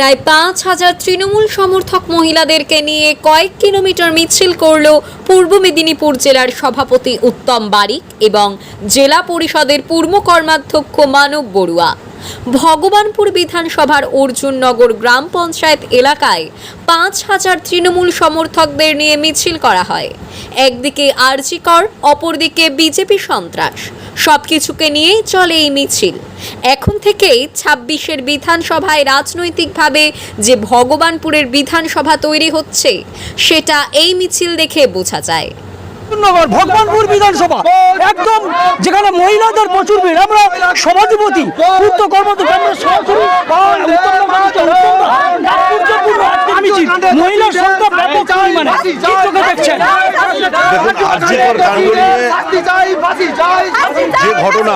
প্রায় পাঁচ হাজার তৃণমূল সমর্থক মহিলাদেরকে নিয়ে কয়েক কিলোমিটার মিছিল করল পূর্ব মেদিনীপুর জেলার সভাপতি উত্তম বারিক এবং জেলা পরিষদের পূর্ব কর্মাধ্যক্ষ মানব বড়ুয়া। ভগবানপুর বিধানসভার অর্জুননগর গ্রাম পঞ্চায়েত এলাকায় পাঁচ হাজার তৃণমূল সমর্থকদের নিয়ে মিছিল করা হয়। একদিকে আরজিকর, অপরদিকে বিজেপি সন্ত্রাস। সবকিছুকে নিয়েই চলে এই মিছিল। এখন থেকেই ছাব্বিশের বিধানসভায় রাজনৈতিকভাবে যে ভগবানপুরের বিধানসভা তৈরি হচ্ছে সেটা এই মিছিল দেখে বোঝা যায়। নগর ভগবানপুর বিধানসভা। একদম যেখানে মহিলাদের প্রচুর ভিড়। আমরা সভাধিপতি পূর্ত কর্মদক্ষ মহিলার সংখ্যা ব্যাপক পরিমাণে। দেখছেন। দেখুন আর্যিকর কাণ্ড নিয়ে যে ঘটনা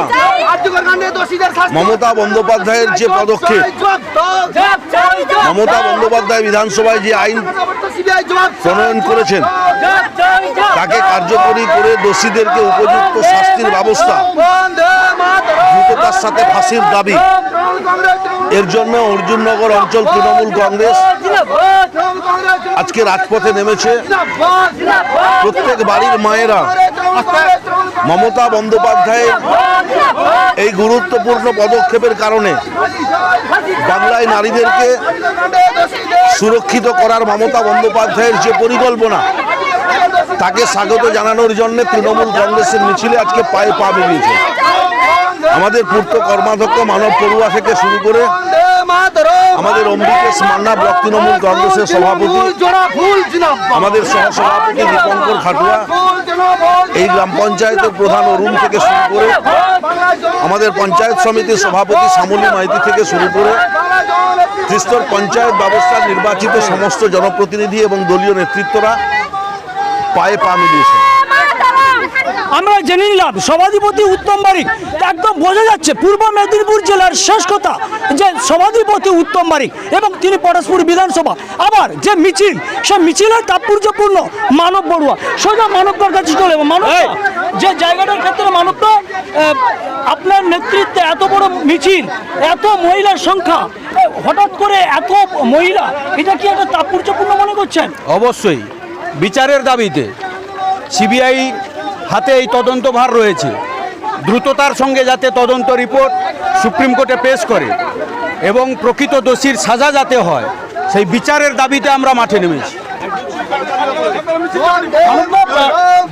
মমতা বন্দ্যোপাধ্যায়ের যে পদক্ষেপ মমতা বন্দ্যোপাধ্যায় বিধানসভায় যে আইন প্রণয়ন করেছেন তাকে কার্যকরী করে দোষীদেরকে উপযুক্ত শাস্তির ব্যবস্থা। দ্রুততার সাথে ফাঁসির দাবি। এর জন্য অর্জুননগর অঞ্চল তৃণমূল কংগ্রেস আজকে রাজপথে নেমেছে। প্রত্যেক বাড়ির মায়েরা, মমতা বন্দ্যোপাধ্যায়ের এই গুরুত্বপূর্ণ পদক্ষেপের কারণে বাংলায় নারীদেরকে সুরক্ষিত করার মমতা বন্দ্যোপাধ্যায়ের যে পরিকল্পনা তাকে স্বাগত জানানোর জন্য তৃণমূল কংগ্রেসের মিছিলে আজকে পায়ে পা বেরিয়েছে আমাদের পূর্ত কর্মাধ্যক্ষ মানব পড়ুয়া থেকে শুরু করে আমাদের অম্বিকেশ মান্না ব্লক তৃণমূল কংগ্রেসের সভাপতি, আমাদের সহসভাপতি দীপঙ্কর খাটুয়া, এই গ্রাম পঞ্চায়েতের প্রধান অরুণ থেকে শুরু করে আমাদের পঞ্চায়েত সমিতির সভাপতি শ্যামলী মাইতি থেকে শুরু করে ত্রিস্তর পঞ্চায়েত ব্যবস্থার নির্বাচিত সমস্ত জনপ্রতিনিধি এবং দলীয় নেতৃত্বরা পায়ে পা মিলিয়েছে। আমরা জেনে নিলাম সভাধিপতি উত্তম বারিক। একদম বোঝা যাচ্ছে পূর্ব মেদিনীপুর জেলার শেষ কথা যে সভাধিপতি উত্তম বারিক এবং তিনি পরস্পর বিধানসভা। আবার যে মিছিল সে মিছিলের তাৎপর্যপূর্ণ মানব বড়ুয়া। সোজা মানবদার কাছে চলে। মানব যে জায়গাটার ক্ষেত্রে মানবটা আহ, আপনার নেতৃত্বে এত বড় মিছিল এত মহিলার সংখ্যা হঠাৎ করে এত মহিলা এটা কি একটা তাৎপর্যপূর্ণ মনে করছেন? অবশ্যই। বিচারের দাবিতে সিবিআই হাতে এই তদন্তভার রয়েছে। দ্রুততার সঙ্গে যাতে তদন্ত রিপোর্ট সুপ্রিম কোর্টে পেশ করে এবং প্রকৃত দোষীর সাজা যাতে হয়, সেই বিচারের দাবিতে আমরা মাঠে নেমেছি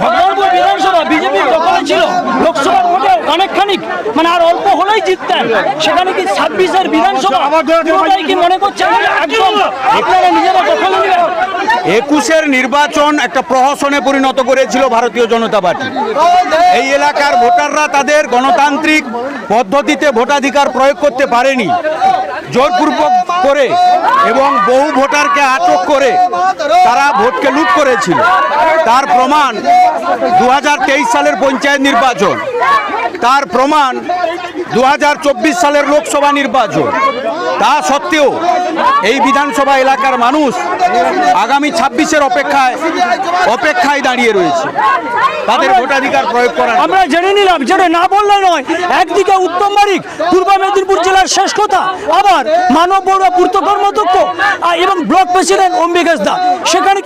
ভগবানপুর বিধানসভা বিজেপির দখলে ছিল লোকসভার ভোটে অনেকখানি মানে আর জিততেন সেখানে কি ছাব্বিশের বিধানসভা? পুরোটাই কি মনে করছেন? আপনারা নিজেরা দখল একুশের নির্বাচন একটা প্রহসনে পরিণত করেছিল ভারতীয় জনতা পার্টি। এই এলাকার ভোটাররা তাদের গণতান্ত্রিক পদ্ধতিতে ভোটাধিকার প্রয়োগ করতে পারেনি। জোরপূর্বক করে এবং বহু ভোটারকে আটক করে তারা ভোটকে লুট করেছিল। তার প্রমাণ দু হাজার তেইশ সালের পঞ্চায়েত নির্বাচন। তার প্রমাণ দু হাজার চব্বিশ সালের লোকসভা নির্বাচন। তা সত্ত্বেও এই বিধানসভা এলাকার মানুষ আগামী ছাব্বিশের অপেক্ষায় অপেক্ষায় দাঁড়িয়ে রয়েছে। তাদের ভোটাধিকার প্রয়োগ করার আমরা জেনে নিলাম যেটা না বললে নয়, একদিকে উত্তম বারিক পূর্ব মেদিনীপুর জেলার শেষ কথা আবার মানব বড়ুয়া পূর্ত কর্মদক্ষ এবং ব্লক প্রেসিডেন্ট অম্বিকাশ দা। সেখানে